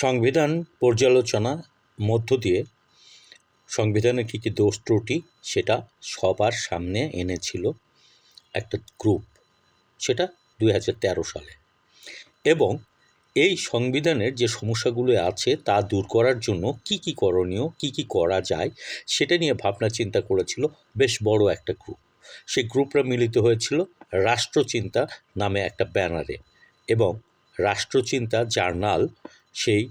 সংবিধান পর্যালোচনা মধ্য দিয়ে সংবিধানের কী কী দোষ ত্রুটি সেটা সবার সামনে এনেছিল একটা গ্রুপ, সেটা দুই হাজার তেরো সালে। এবং এই সংবিধানের যে সমস্যাগুলো আছে তা দূর করার জন্য কি কি করণীয়, কি কি করা যায়, সেটা নিয়ে ভাবনা চিন্তা করেছিল বেশ বড় একটা গ্রুপ। সেই গ্রুপরা মিলিত হয়েছিল রাষ্ট্রচিন্তা নামে একটা ব্যানারে। এবং রাষ্ট্রচিন্তা জার্নাল সেই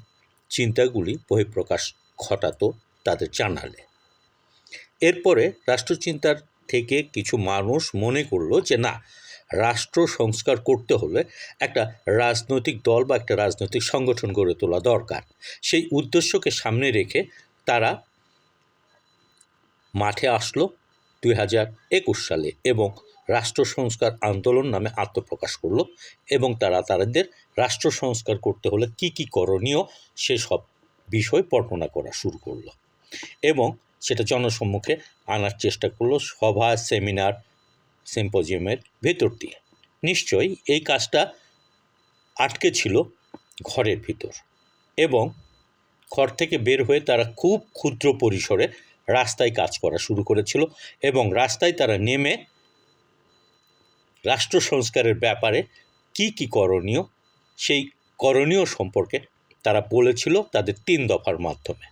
চিন্তাগুলি বহিঃপ্রকাশ ঘটাতো তাদের জানালে এরপরে রাষ্ট্রচিন্তার থেকে কিছু মানুষ মনে করল যে, না, রাষ্ট্র সংস্কার করতে হলে একটা রাজনৈতিক দল বা একটা রাজনৈতিক সংগঠন গড়ে তোলা দরকার। সেই উদ্দেশ্যকে সামনে রেখে তারা মাঠে আসলো দুই হাজার একুশ সালে এবং রাষ্ট্র সংস্কার আন্দোলন নামে আত্মপ্রকাশ করল এবং তারা তাদের রাষ্ট্র সংস্কার করতে হলে কি কি করণীয় সেসব বিষয় বর্ণনা করা শুরু করল এবং সেটা জনসম্মুখে আনার চেষ্টা করল সভা, সেমিনার, সিম্পোজিয়ামের ভেতর দিয়ে। নিশ্চয়ই এই কাজটা আটকে ছিল ঘরের ভিতর এবং ঘর থেকে বের হয়ে তারা খুব ক্ষুদ্র পরিসরে রাস্তায় কাজ করা শুরু করেছিল এবং রাস্তায় তারা নেমে রাষ্ট্র সংস্কারের ব্যাপারে কি কি করণীয়, সেই করণীয় সম্পর্কে তারা বলেছিল তাদের তিন দফার মাধ্যমে।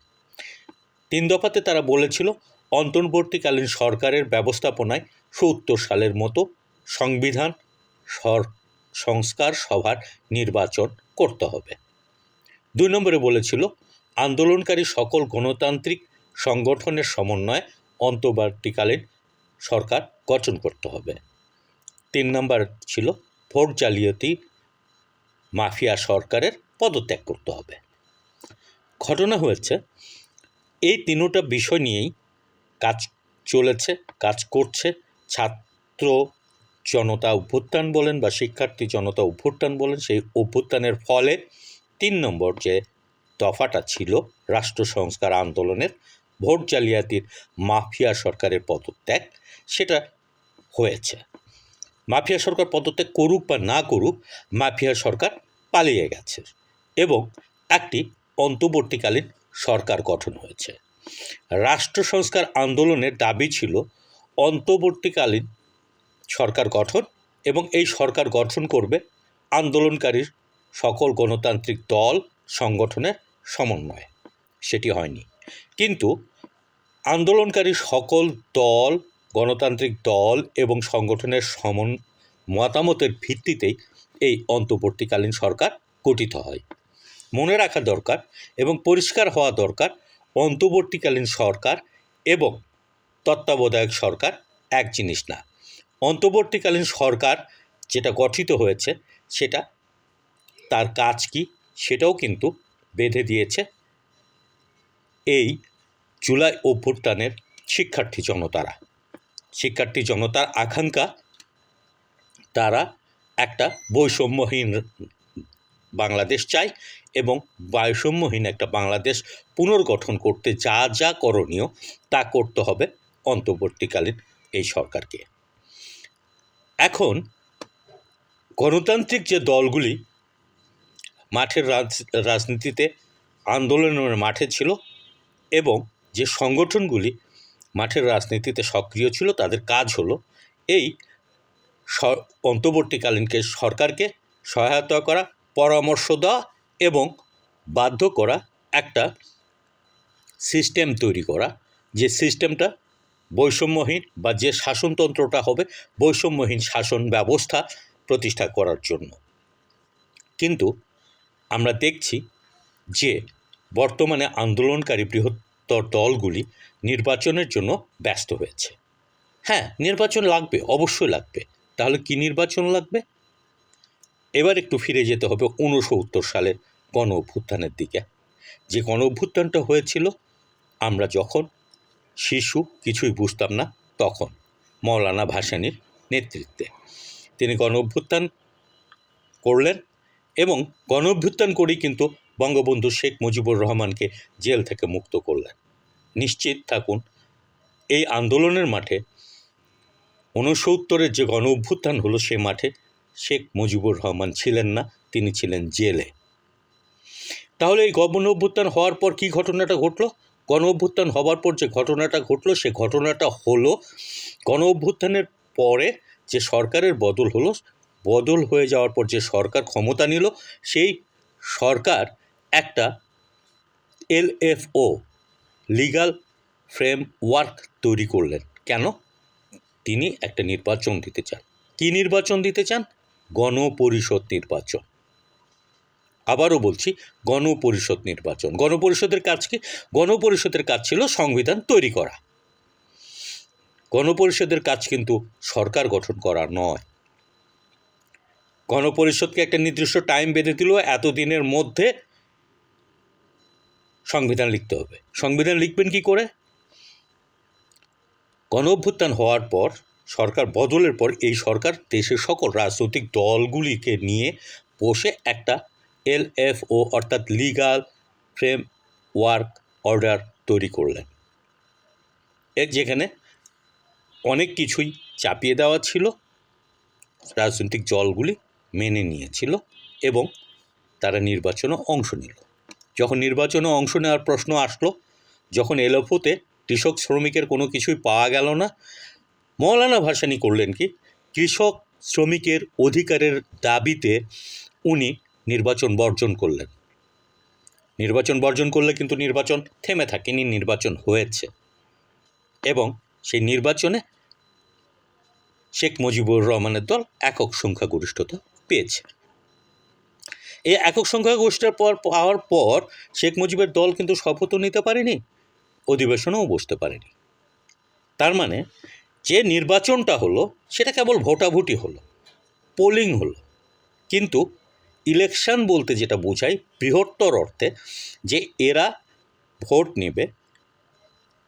তিন দফাতে তারা বলেছিল, অন্তর্বর্তীকালীন সরকারের ব্যবস্থাপনায় সত্তর সালের মতো সংবিধান সংস্কার সভার নির্বাচন করতে হবে। দুই নম্বরে বলেছিল, আন্দোলনকারী সকল গণতান্ত্রিক সংগঠনের সমন্বয়ে অন্তর্বর্তীকালীন সরকার গঠন করতে হবে। তিন নম্বর ছিল, ভোট জালিয়াতি, মাফিয়া সরকারের পদত্যাগ করতে হবে। ঘটনা হয়েছে, এই তিনোটা বিষয় নিয়েই কাজ চলেছে, কাজ করছে। ছাত্র জনতা অভ্যুত্থান বলেন বা শিক্ষার্থী জনতা অভ্যুত্থান বলেন, সেই অভ্যুত্থানের ফলে তিন নম্বর যে দফাটা ছিল, রাষ্ট্র সংস্কার আন্দোলনের ভোট জালিয়াতির মাফিয়া সরকারের পদত্যাগ, সেটা হয়েছে। মাফিয়া সরকার পদত্যাগ করুক বা না করুক, মাফিয়া সরকার পালিয়ে গেছে এবং একটি অন্তর্বর্তীকালীন সরকার গঠন হয়েছে। রাষ্ট্র সংস্কার আন্দোলনের দাবি ছিল অন্তর্বর্তীকালীন সরকার গঠন এবং এই সরকার গঠন করবে আন্দোলনকারীর সকল গণতান্ত্রিক দল, সংগঠনের সমন্বয়। সেটি হয়নি। কিন্তু আন্দোলনকারী সকল দল গণতান্ত্রিক দল এবং সংগঠনের সমন, মতামতের ভিত্তিতেই এই অন্তর্বর্তীকালীন সরকার গঠিত হয়। মনে রাখা দরকার এবং পরিষ্কার হওয়া দরকার, অন্তর্বর্তীকালীন সরকার এবং তত্ত্বাবধায়ক সরকার এক জিনিস না। অন্তর্বর্তীকালীন সরকার যেটা গঠিত হয়েছে, সেটা তার কাজ কি, সেটাও কিন্তু বেঁধে দিয়েছে এই জুলাই অভ্যুত্থানের শিক্ষার্থী জনতারা। শিক্ষার্থী জনতার আকাঙ্ক্ষা, তারা একটা বৈষম্যহীন বাংলাদেশ চায় এবং বৈষম্যহীন একটা বাংলাদেশ পুনর্গঠন করতে যা যা করণীয় তা করতে হবে অন্তর্বর্তীকালীন এই সরকারকে। এখন গণতান্ত্রিক যে দলগুলি মাঠের রাজনীতিতে আন্দোলনের মাঠে ছিল এবং যে সংগঠনগুলি মাঠের রাজনীতিতে সক্রিয় ছিল, তাদের কাজ হলো এই অন্তর্বর্তীকালীনকে সরকারকে সহায়তা করা, পরামর্শ দেওয়া এবং বাধ্য করা একটা সিস্টেম তৈরি করা। যে সিস্টেমটা বৈষম্যহীন বা যে শাসনতন্ত্রটা হবে বৈষম্যহীন শাসন ব্যবস্থা প্রতিষ্ঠা করার জন্য। কিন্তু আমরা দেখছি যে বর্তমানে আন্দোলনকারী বৃহত্তর দলগুলি নির্বাচনের জন্য ব্যস্ত হয়েছে। হ্যাঁ নির্বাচন লাগবে, অবশ্যই লাগবে। তাহলে কি নির্বাচন লাগবে? এবার একটু ফিরে যেতে হবে ঊনসত্তর সালের গণ অভ্যুত্থানের দিকে। যে গণ অভ্যুত্থানটা হয়েছিল, আমরা যখন শিশু, কিছুই বুঝতাম না, তখন মৌলানা ভাসানির নেতৃত্বে। তিনি গণ অভ্যুত্থান করলেন এবং গণ অভ্যুত্থান করেই কিন্তু বঙ্গবন্ধু শেখ মুজিবুর রহমানকে জেল থেকে মুক্ত করলেন। নিশ্চিত থাকুন, এই আন্দোলনের মাঠে ঊনসত্তরের যে গণ অভ্যুত্থান হলো সে মাঠে শেখ মুজিবুর রহমান ছিলেন না, তিনি ছিলেন জেলে। তাহলে এই গণ অভ্যুত্থান হওয়ার পর কী ঘটনাটা ঘটলো? গণ অভ্যুত্থান হওয়ার পর যে ঘটনাটা ঘটলো, সে ঘটনাটা হলো গণ অভ্যুত্থানের পরে যে সরকারের বদল হলো, বদল হয়ে যাওয়ার পর যে সরকার ক্ষমতা নিল, সেই সরকার একটা এলএফও লিগাল ফ্রেম ওয়ার্ক তৈরি করলেন। কেন? তিনি একটা নির্বাচন দিতে চান। কী নির্বাচন দিতে চান? গণপরিষদ নির্বাচন। আবারও বলছি, গণপরিষদ নির্বাচন। গণপরিষদের কাজ কি? গণপরিষদের কাজ ছিল সংবিধান তৈরি করা। গণপরিষদের কাজ কিন্তু সরকার গঠন করা নয়। গণপরিষদকে একটা নির্দিষ্ট টাইম বেঁধে দিল, এতদিনের মধ্যে সংবিধান লিখতে হবে। সংবিধান লিখবেন কি করে? গণ অভ্যুত্থান হওয়ার পর, সরকার বদলের পর এই সরকার দেশের সকল রাজনৈতিক দলগুলিকে নিয়ে বসে একটা এলএফও অর্থাৎ লিগাল ফ্রেম ওয়ার্ক অর্ডার তৈরি করলেন। এর যেখানে অনেক কিছুই চাপিয়ে দেওয়া ছিল, রাজনৈতিক দলগুলি মেনে নিয়েছিল এবং তারা নির্বাচনে অংশ নিল। যখন নির্বাচনে অংশ নেওয়ার প্রশ্ন আসলো, যখন এলোফোতে কৃষক শ্রমিকের কোনো কিছুই পাওয়া গেল না, মৌলানা ভাসানি করলেন কি? কৃষক শ্রমিকের অধিকারের দাবিতে উনি নির্বাচন বর্জন করলেন। নির্বাচন বর্জন করলে কিন্তু নির্বাচন থেমে থাকেনি, নির্বাচন হয়েছে। এবং সেই নির্বাচনে শেখ মুজিবুর রহমানের দল একক সংখ্যাগরিষ্ঠতা পেয়েছে। এই একক সংখ্যাগরিষ্ঠতার পর পাওয়ার পর শেখ মুজিবের দল কিন্তু শপথও নিতে পারেনি, অধিবেশনেও বসতে পারেনি। তার মানে যে নির্বাচনটা হলো, সেটা কেবল ভোটাভুটি হলো পোলিং হলো। কিন্তু ইলেকশন বলতে যেটা বোঝায় বৃহত্তর অর্থে যে এরা ভোট নেবে,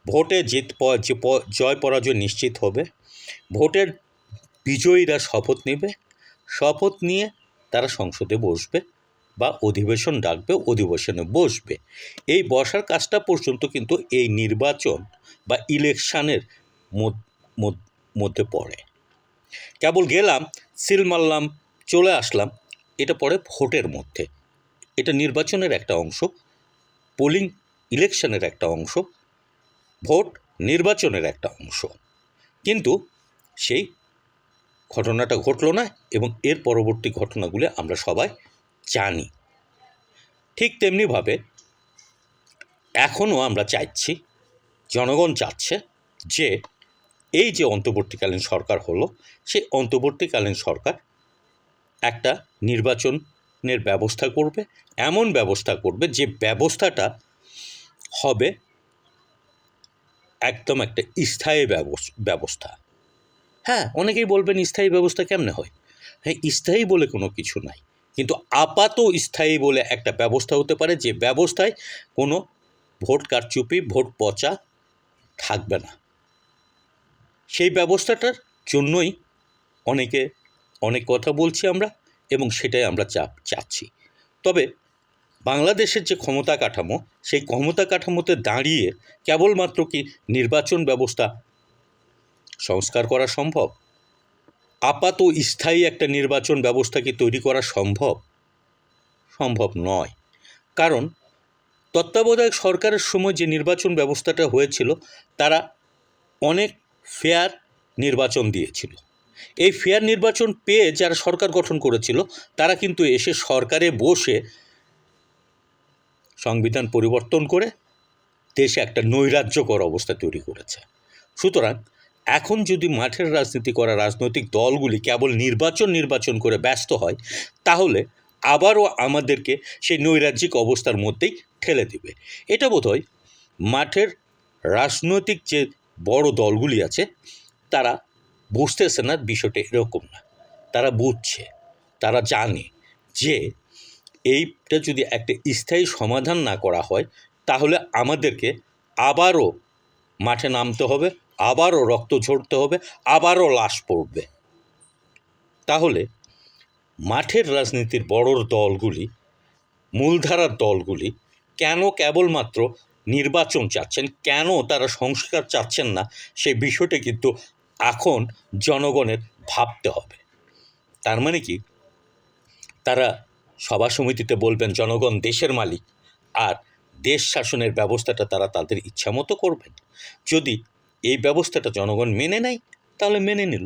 ভোটে জিত জয় পরাজয় নিশ্চিত হবে, ভোটের বিজয়ীরা শপথ নেবে, শপথ নিয়ে তারা সংসদে বসবে। বা অধিবেশন ডাকবে, অধিবেশনে বসবে। এই বসার কাজটা পর্যন্ত কিন্তু এই নির্বাচন বা ইলেকশানের মধ্য- পড়ে। কেবল গেলাম, সিল মারলাম, চলে আসলাম, এটা পড়ে ভোটের মধ্যে। এটা নির্বাচনের একটা অংশ, পোলিং ইলেকশনের একটা অংশ, ভোট নির্বাচনের একটা অংশ। কিন্তু সেই ঘটনাটা ঘটলো না এবং এর পরবর্তী ঘটনাগুলি আমরা সবাই জানি। ঠিক তেমনিভাবে এখনও আমরা চাইছি, জনগণ চাচ্ছে যে এই যে অন্তর্বর্তীকালীন সরকার হলো, সেই অন্তর্বর্তীকালীন সরকার একটা নির্বাচনের ব্যবস্থা করবে, এমন ব্যবস্থা করবে যে ব্যবস্থাটা হবে একদম একটা স্থায়ী ব্যবস- ব্যবস্থা। হ্যাঁ অনেকেই বলবেন স্থায়ী ব্যবস্থা কেমনে হয়? হ্যাঁ স্থায়ী বলে কোনো কিছু নাই। কিন্তু আপাত স্থায়ী বলে একটা ব্যবস্থা হতে পারে যে ব্যবস্থায় কোনো ভোট কারচুপি, ভোট পচা থাকবে না। সেই ব্যবস্থাটার জন্যই অনেকে অনেক কথা বলছি আমরা এবং সেটাই আমরা চাপ চাচ্ছি। তবে বাংলাদেশের যে ক্ষমতা কাঠামো, সেই ক্ষমতা কাঠামোতে দাঁড়িয়ে কেবলমাত্র কি নির্বাচন ব্যবস্থা সংস্কার করা সম্ভব? আপাত স্থায়ী একটা নির্বাচন ব্যবস্থা কি তৈরি করা সম্ভব? সম্ভব নয়। কারণ তত্ত্বাবধায়ক সরকারের সময় যে নির্বাচন ব্যবস্থাটা হয়েছিল, তারা অনেক ফেয়ার নির্বাচন দিয়েছিল। এই ফেয়ার নির্বাচন পেয়ে যারা সরকার গঠন করেছিল, তারা কিন্তু এসে সরকারে বসে সংবিধান পরিবর্তন করে দেশে একটা নৈরাজ্যকর অবস্থা তৈরি করেছে। সুতরাং এখন যদি মাঠের রাজনীতি করা রাজনৈতিক দলগুলি কেবল নির্বাচন নির্বাচন করে ব্যস্ত হয়, তাহলে আবারও আমাদেরকে সেই নৈরাজ্যিক অবস্থার মধ্যেই ঠেলে দেবে। এটা বোধহয় মাঠের রাজনৈতিক যে বড় দলগুলি আছে, তারা বুঝতেছে না বিষয়টা এরকম না। তারা বুঝছে, তারা জানে যে এইটা যদি একটা স্থায়ী সমাধান না করা হয়, তাহলে আমাদেরকে আবারও মাঠে নামতে হবে আবারও রক্ত ঝরতে হবে, আবারও লাশ পড়বে। তাহলে মাঠের রাজনীতির বড় দলগুলি মূলধারার দলগুলি কেন কেবলমাত্র নির্বাচন চাচ্ছেন, কেন তারা সংস্কার চাচ্ছেন না সেই বিষয়টি কিন্তু এখন জনগণের ভাবতে হবে। তার মানে কি? তারা সভা সমিতিতে বলবেন, জনগণ দেশের মালিক। আর দেশ শাসনের ব্যবস্থাটা তারা তাদের ইচ্ছা মতো করবেন। যদি এই ব্যবস্থাটা জনগণ মেনে নেয়, তাহলে মেনে নিল।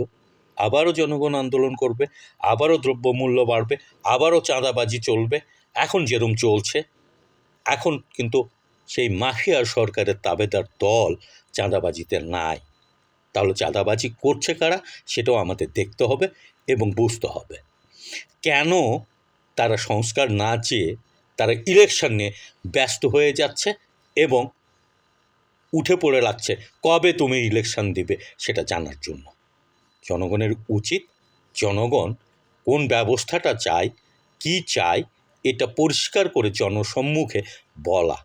আবারও জনগণ আন্দোলন করবে, আবারও দ্রব্যমূল্য বাড়বে, আবারও চাঁদাবাজি চলবে, এখন যেরম চলছে, এখন কিন্তু সেই মাফিয়া সরকারের তাবেদার দল চাঁদাবাজিতে নাই। তাহলে চাঁদাবাজি করছে কারা, সেটাও আমাদের দেখতে হবে এবং বুঝতে হবে। কেন তারা সংস্কার না চেয়ে তারা ইলেকশন নিয়ে ব্যস্ত হয়ে যাচ্ছে এবং উঠে পড়ে লাগছে। কবে তুমি ইলেকশন দিবে সেটা জানার জন্য। জনগণের উচিত জনগণ কোন ব্যবস্থাটা চায়, কি চায়, এটা পরিষ্কার করে জনসম্মুখে বলা।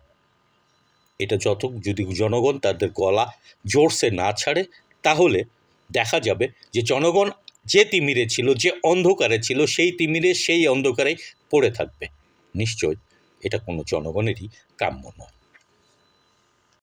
এটা যত যদি জনগণ তাদের গলা জোরসে না ছাড়ে, তাহলে দেখা যাবে যে জনগণ যে তিমিরে ছিল, যে অন্ধকারে ছিল, সেই তিমিরে সেই অন্ধকারেই পড়ে থাকবে। নিশ্চয় এটা কোনো জনগণেরই কাম্য নয়।